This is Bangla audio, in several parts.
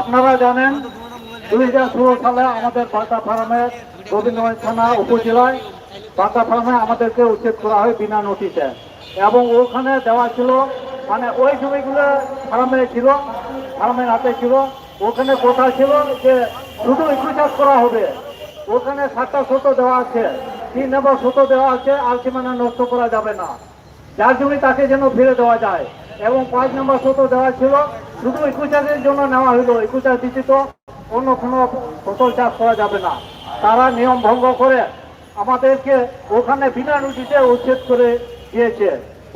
আপনারা জানেন, দুই হাজার ষোলো সালে আমাদের বাগদা ফার্মের গোবিন্দগঞ্জ থানা উপজেলায় বাগদা ফার্মে আমাদেরকে উচ্ছেদ করা হয় বিনা নোটিশে। এবং ওখানে দেওয়া ছিল মানে ওই জমিগুলো ফার্মে ছিল, ফার্মের হাতে ছিল, ওখানে কথা ছিল যে শুধু একটু চাষ করা হবে। ওখানে সাতটা শত দেওয়া আছে, তিন নম্বর শত দেওয়া আছে, আর সীমানা নষ্ট করা যাবে না। যার জমি তাকে যেন ফিরে দেওয়া যায়। এবং পাঁচ নম্বর শত দেওয়া ছিল, শুধু ইকু চাষের জন্য নেওয়া হলো। চাষ ব্যতীত অন্য কোনো ফসল চাষ করা যাবে না। তারা নিয়ম ভঙ্গ করে আমাদেরকে ওখানে বিনা নোটিশে উচ্ছেদ করে দিয়েছে।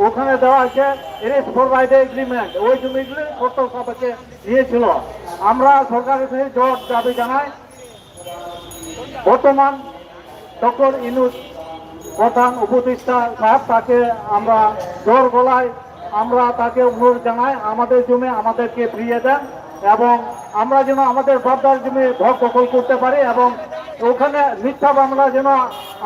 ওখানে দেওয়া আছে এরিস ফোর বাইডে এগ্রিমেন্ট। ওই জমিগুলি শর্ত সাপেক্ষে নিয়েছিল। আমরা সরকারের কাছে জোর দাবি জানাই। বর্তমান ডক্টর ইনুস প্রধান উপদেষ্টা সাহেব, তাকে আমরা জোর গলায়, আমরা তাকে অনুরোধ জানাই, আমাদের জমি আমাদেরকে ফিরিয়ে দেন এবং আমরা যেন আমাদের বাপদার জমি ভোগ দখল করতে পারি এবং ওখানে মিথ্যা মামলা যেন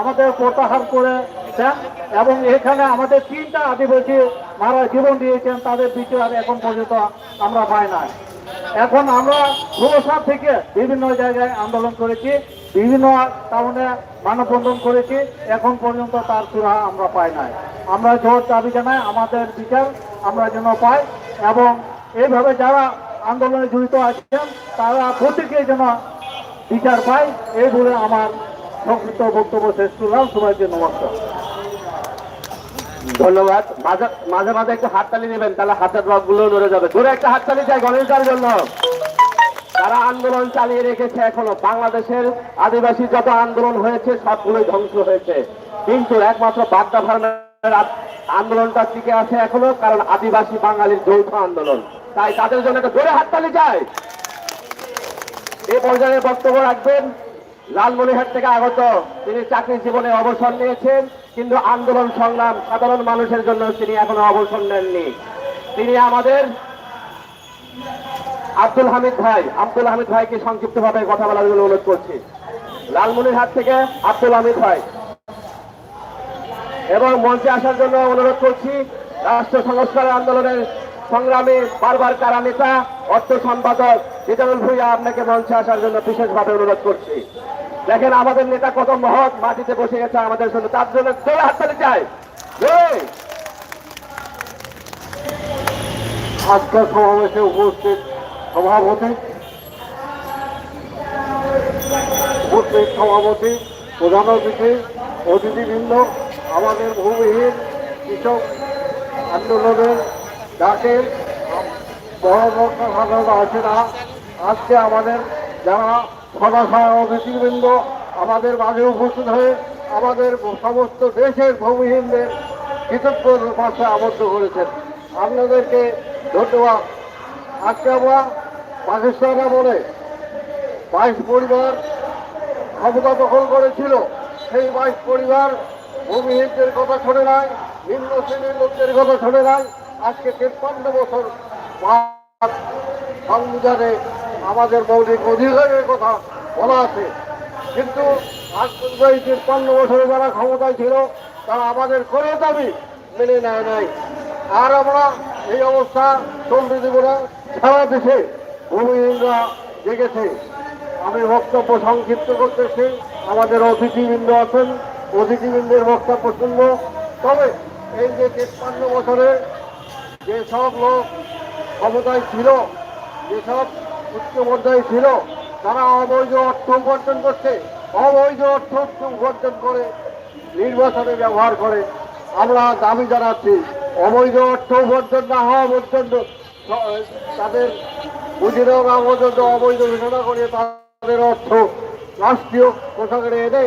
আমাদের প্রত্যাহার করে দেন এবং এখানে আমাদের তিনটা আদিবাসী মারা জীবন দিয়েছেন, তাদের বিচার এখন পর্যন্ত আমরা পাই নাই। এখন আমরা ষোলো থেকে বিভিন্ন জায়গায় আন্দোলন করেছি। বিভিন্ন টাউনে মানববন্ধন করেছি, এখন পর্যন্ত তার সুরা আমরা পাই নাই। আমরা জোর দাবি জানাই, আমাদের বিচার আমরা যেন পাই এবং এইভাবে যারা আন্দোলনে জড়িত আছেন, তারা প্রত্যেকে যেন বিচার পায়, এই বলে আমার সংক্ষিপ্ত বক্তব্য শেষ করলাম। সবাইকে নমস্কার। ধন্যবাদ। মাঝে মাঝে একটু হাততালি নেবেন, তাহলে হাতের রকগুলো নড়ে যাবে। ধরে একটা হাততালি চাই গণেশদার জন্য। তারা আন্দোলন চালিয়ে রেখেছে এখনও, বাংলাদেশের আদিবাসী যত আন্দোলন হয়েছে, সবগুলোই ধ্বংস হয়েছে। কিন্তু একমাত্র বাগদা ফার্মের আন্দোলনটা টিকে আছে এখনও, কারণ আদিবাসী বাঙালির যৌথ আন্দোলন। তাই তাদের জন্য একটা জোরে হাততালি যায় এই পর্যায়ে বক্তব্য রাখবেন লালমনিহাট থেকে আগত তিনি চাকরি জীবনে অবসর নিয়েছেন, কিন্তু আন্দোলন সংগ্রাম সাধারণ মানুষের জন্য তিনি এখনও অবসর নেননি। তিনি আমাদের আব্দুল হামিদ ভাই, আব্দুল হামিদ ভাইকে সংক্ষিপ্তভাবে কথা বলার জন্য অনুরোধ করছি। লালমনিরহাট থেকে আব্দুল হামিদ ভাই। এবং মঞ্চে আসার জন্য অনুরোধ করছি, রাষ্ট্র সংস্কার আন্দোলনের সংগ্রামী বারবার কারা নেতা, অর্থ সম্পাদক রিটানুল ভুইয়া আপনাকে মঞ্চে আসার জন্য বিশেষভাবে অনুরোধ করছি। দেখেন আমাদের নেতা কত মহৎ, মাটিতে বসে গেছে আমাদের জন্য। তার জন্য জোরে হাততালি চাই। আজকের সমাবেশে উপস্থিত সভাপতি। উপস্থিত সভাপতি, প্রধান অতিথি, অতিথিবৃন্দ, আমাদের ভূমিহীন কৃষক আন্দোলনের ডাকে বড় আছে না। আজকে আমাদের যারা সদাশয় অতিথিবৃন্দ আমাদের মাঝে উপস্থিত হয়ে আমাদের সমস্ত দেশের ভূমিহীনদের কৃতজ্ঞ পাশে আবদ্ধ করেছেন। আপনাদেরকে ধন্যবাদ। আজকে আমরা পাকিস্তান বলে বাইশ পরিবার ক্ষমতা দখল করেছিল। সেই বাইশ পরিবার ভূমিহীনদের কথা শোনে নাই, নিম্ন শ্রেণির লোকদের কথা শোনে নাই। আজকে তেপ্পান্ন বছর সংবিধানে আমাদের মৌলিক অধিকারের কথা বলা আছে। কিন্তু আজ এই তিপ্পান্ন বছরে যারা ক্ষমতায় ছিল, তারা আমাদের কোনো দাবি মেনে নেয় নাই। আর আমরা এই অবস্থা চলতে দেব না সারা দেশে। ভূমিহীনরা জেগেছে। আমি বক্তব্য সংক্ষিপ্ত করতেছি। আমাদের অতিথিবৃন্দ আছেন। অতিথিবৃন্দের বক্তব্য শুনব। তবে এই যে তেপ্পান্ন বছরে যেসব লোক ক্ষমতায় ছিল, যেসব উচ্চ পর্যায়ে ছিল, তারা অবৈধ অর্থ উপার্জন করছে। অবৈধ অর্থ উপার্জন করে নির্বাচনে ব্যবহার করে। আমরা দাবি জানাচ্ছি, অবৈধ অর্থ উপার্জন না হওয়া পর্যন্ত তাদের পুঁজিরাও না অবৈধ ঘোষণা করে তাদের অর্থ রাষ্ট্রীয় কোষাগারে এনে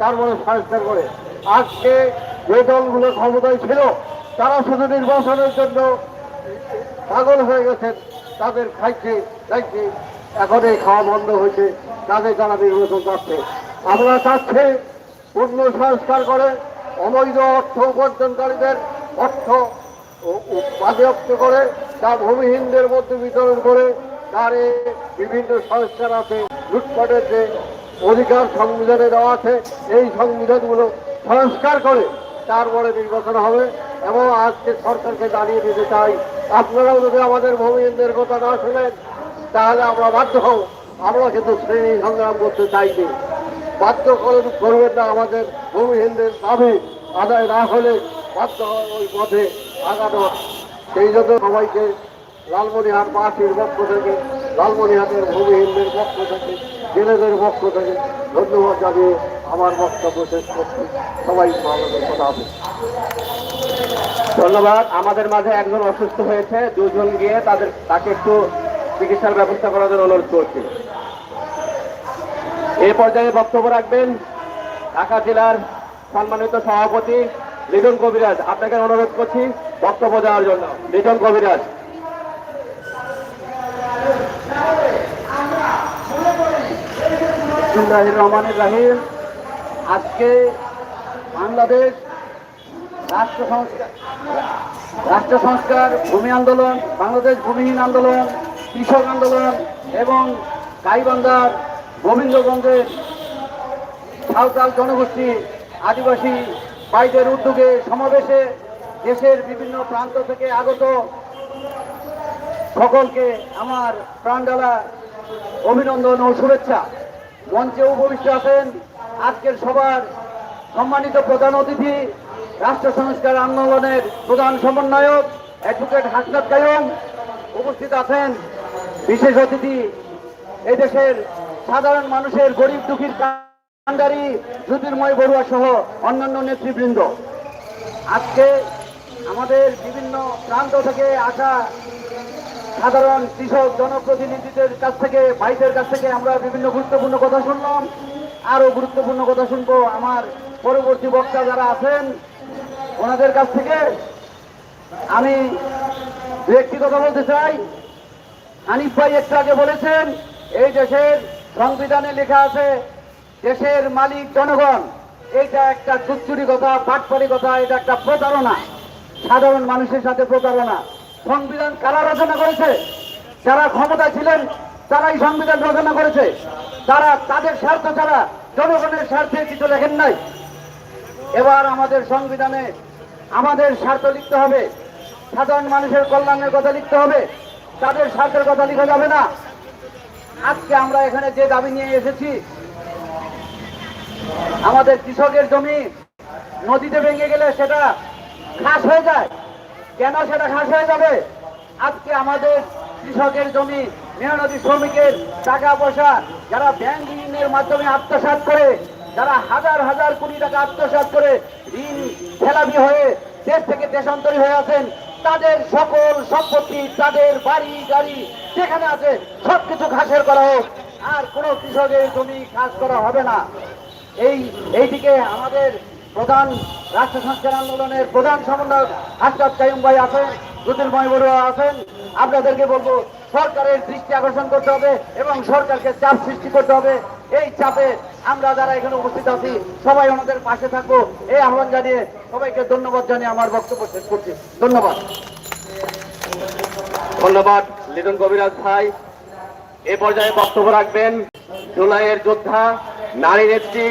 তারপরে সংস্কার করে। আজকে যে দলগুলো ক্ষমতায় ছিল, তারা শুধু নির্বাচনের জন্য পাগল হয়ে গেছেন। তাদের খাইছে খাইছে এখন এই খাওয়া বন্ধ হয়েছে। তাদের তারা নির্বাচন করছে আমরা চাচ্ছি, পূর্ণ সংস্কার করে অবৈধ অর্থ উপার্জনকারীদের অর্থ বাজেয়াপ্ত করে, তা ভূমিহীনদের মধ্যে বিতরণ করে তার বিভিন্ন সংস্কার আছে লুটপাটের যে অধিকার সংবিধানে দেওয়া আছে। এই সংবিধানগুলো সংস্কার করে তারপরে নির্বাচন হবে এবং আজকে সরকারকে দাঁড়িয়ে দিতে চাই, আপনারাও যদি আমাদের ভূমিহীনদের কথা না শুনেন, তাহলে আমরা বাধ্য হব। আমরা কিন্তু শ্রেণি সংগ্রাম করতে চাইনি বাধ্য করে- করবেন না আমাদের ভূমিহীনদের দাবি। আদায় না হলে বাধ্য ওই পথে আগানো। সেই জন্য সবাইকে লালমনিহাট পার্টির পক্ষ থেকে, লালমনিহাটের ভূমিহীনদের পক্ষ থেকে, জেলেদের পক্ষ থেকে ধন্যবাদ জানিয়ে আমার বক্তব্য শেষ করছি। সবাই ভালো কথা হবে। ধন্যবাদ। আমাদের মাঝে একজন অসুস্থ হয়েছে, দুজন গিয়ে তাদের, তাকে একটু চিকিৎসার ব্যবস্থা করার জন্য অনুরোধ করছি। এ পর্যায়ে বক্তব্য রাখবেন ঢাকা জেলার সম্মানিত সভাপতি লিটন কবিরাজ। আপনাকে অনুরোধ করছি বক্তব্য দেওয়ার জন্য। লিটন কবিরাজ। রহমানির রাহিম আজকে বাংলাদেশ রাষ্ট্র সংস্কার রাষ্ট্র সংস্কার, ভূমি আন্দোলন, বাংলাদেশ ভূমিহীন আন্দোলন, কৃষক আন্দোলন এবং গাইবান্ধার গোবিন্দগঞ্জের সাঁওতাল জনগোষ্ঠী আদিবাসী ভাইদের উদ্যোগে সমাবেশে দেশের বিভিন্ন প্রান্ত থেকে আগত সকলকে আমার প্রাণডালা অভিনন্দন ও শুভেচ্ছা। মঞ্চে উপবিষ্ট আছেন আজকের সবার সম্মানিত প্রধান অতিথি, রাষ্ট্র সংস্কার আন্দোলনের প্রধান সমন্বয়ক, অ্যাডভোকেট হাসনাত কায়ুম উপস্থিত আছেন। বিশেষ অতিথি, এই দেশের সাধারণ মানুষের গরিব দুঃখীর কান্ডারি, জ্যোতির্ময় বড়ুয়া সহ অন্যান্য নেতৃবৃন্দ। আজকে আমাদের বিভিন্ন প্রান্ত থেকে আসা সাধারণ কৃষক জনপ্রতিনিধিদের কাছ থেকে, ভাইদের কাছ থেকে আমরা বিভিন্ন গুরুত্বপূর্ণ কথা শুনলাম। আরও গুরুত্বপূর্ণ কথা শুনব আমার পরবর্তী বক্তা যারা আছেন, ওনাদের কাছ থেকে। আমি একটি কথা বলতে চাই। হানিফ ভাই একটু আগে বলেছেন, এই দেশের সংবিধানে লেখা আছে, দেশের মালিক জনগণ। এইটা একটা চুচ্চুরি কথা পাটপাড়ি কথা, এটা একটা প্রতারণা। সাধারণ মানুষের সাথে প্রতারণা। সংবিধান কারা রচনা করেছে? যারা ক্ষমতা ছিলেন, তারাই সংবিধান রচনা করেছে। তারা তাদের স্বার্থ ছাড়া জনগণের স্বার্থে কিছু লেখেন নাই। এবার আমাদের সংবিধানে আমাদের স্বার্থ লিখতে হবে। সাধারণ মানুষের কল্যাণের কথা লিখতে হবে। তাদের স্বার্থের কথা লিখা যাবে না। আজকে আমরা এখানে যে দাবি নিয়ে এসেছি, আমাদের কৃষকের জমি নদীতে ভেঙে গেলে সেটা ঘাস হয়ে যায়। কেন সেটা ঘাস হয়ে যাবে? আজকে আমাদের কৃষকের জমি, মেহনতি শ্রমিকের টাকা পয়সা, যারা ব্যাংক ঋণের মাধ্যমে আত্মসাৎ করে, যারা হাজার হাজার কোটি টাকা আত্মসাৎ করে ঋণ খেলাপি হয়ে দেশ থেকে দেশান্তরী হয়ে আছেন, তাদের সকল সম্পত্তি, তাদের বাড়ি, গাড়ি যেখানে আছে, সবকিছু ঘাসের করা হোক। আর কোনো কৃষকের জমি ঘাস করা হবে না। এই, এইদিকে আমাদের প্রধান রাষ্ট্র সংস্কার আন্দোলনের প্রধান সমন্বয়ক হাসনাত কাইম ভাই আছেন, জ্যোতির্ময় বড়ুয়া আছেন। আপনাদেরকে বলব, সরকারের দৃষ্টি আকর্ষণ করতে হবে এবং সরকারকে চাপ সৃষ্টি করতে হবে। এই চাপে আমরা যারা এখানে উপস্থিত আছি, সবাই আমাদের পাশে থাকব। এই আহ্বান জানিয়ে সবাইকে ধন্যবাদ জানিয়ে আমার বক্তব্য শেষ করছি। ধন্যবাদ। ধন্যবাদ, লিটন কবিরাজ ভাই। এ পর্যায়ে বক্তব্য রাখবেন জুলাইয়ের যোদ্ধা, নারী নেত্রী।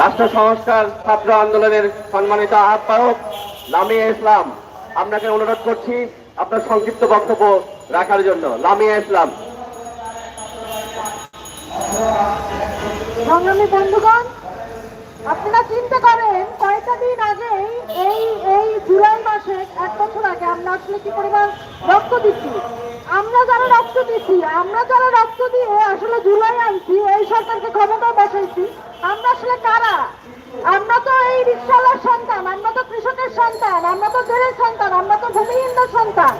রাষ্ট্র সংস্কার, ছাত্র আন্দোলনের সম্মানিত আহ্বায়ক লামিয়া ইসলাম, আপনাকে অনুরোধ করছি আপনার সংক্ষিপ্ত বক্তব্য রাখার জন্য। লামিয়া ইসলাম। সংগ্রামী বন্ধুগণ, আপনারা চিন্তা করেন, কয়েকটা দিন আগে এই এই জুলাই মাসে এক বছর আগে আমরা আসলে কি পরিমাণ রক্ত দিচ্ছি? আমরা যারা রক্ত দিচ্ছি, আমরা যারা রক্ত দিয়ে আসলে জুলাই আনছি, এই সরকারকে ক্ষমতা বসাইছি আমরা আসলে কারা? আমরা তো এই রিক্সাওয়ালার সন্তান, আমরা তো কৃষকের সন্তান, আমরা তো জেলের সন্তান, আমরা তো ভূমিহীনদের সন্তান।